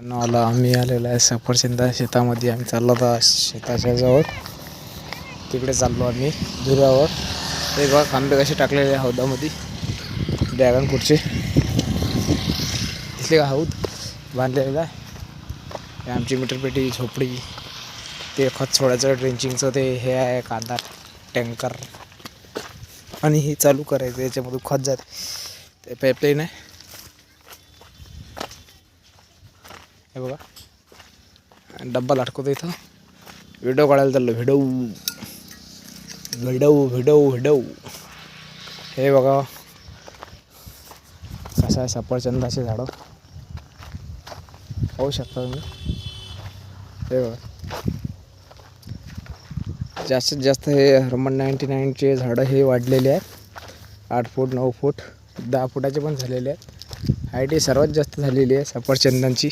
आला आम्ही आलेलो आहे सफरचंदा शेतामध्ये. आम्ही चाललो होता शेताच्या जवळ तिकडे चाललो आम्ही दुरावर ते बघा खांबे कसे टाकलेले आहे हौदामध्ये. ड्रॅगन फ्रूटचे. दिसले का हौद? बांधलेला आहे. आमची मीटरपेटी झोपडी. ते खत सोडायचं ड्रेंचिंगचं ते हे आहे कांदा टँकर. आणि हे चालू करायचं याच्यामधून खत जाते. ते पाईपलाईन आहे. हे बघा. डब्बा लाटकवतो इथं. व्हिडिओ काढायला चाललो व्हिडिओ. Video video video. हे बघा. कसं आहे सफरचंदाचे झाडं? पाहू शकता तुम्ही? हे बघा. जास्तीत जास्त हे हरमन नाईन्टी नाईनचे झाडं हे वाढलेले आहेत. आठ फूट नऊ फूट दहा फुटाचे पण झालेले आहेत. हाईट ही सर्वात जास्त झालेली आहे सफरचंदांची.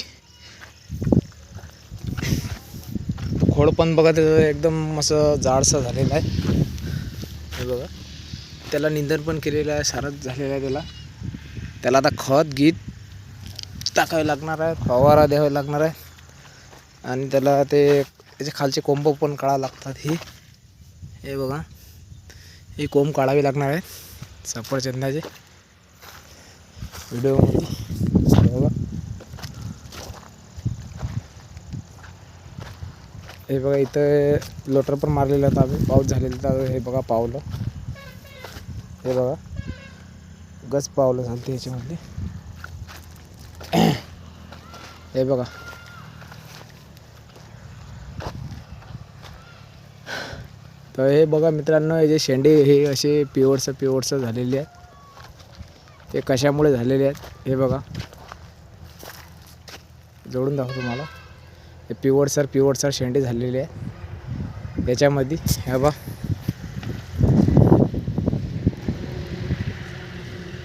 खोड पण बघा त्याचं एकदम असं जाडसं झालेलं आहे. हे बघा. त्याला निंदन पण केलेलं आहे सारच झालेलं आहे त्याला. त्याला आता खत गीत टाकावे लागणार आहे फवारा द्यावा लागणार आहे. आणि त्याला ते त्याचे खालचे कोंब पण काढावं लागतात ही. हे बघा. ही कोंब काढावी लागणार आहे. सफरचंदाचे व्हिडिओमध्ये हे बघा हे बघा इथं लोटर पण मारलेलं होतं आम्ही. पाऊस झालेला तर हे बघा पावलं. हे बघा. गच पावलं झालं ते हे बघा. तर हे बघा मित्रांनो हे जे शेंडे हे असे पिवळसं पिवळसं झालेले आहेत. ते कशामुळे झालेले आहेत हे बघा. जोडून दाखवतो तुम्हाला. हे पिवळसर पिवळसर शेंडे झालेले आहे. याच्यामध्ये हे बा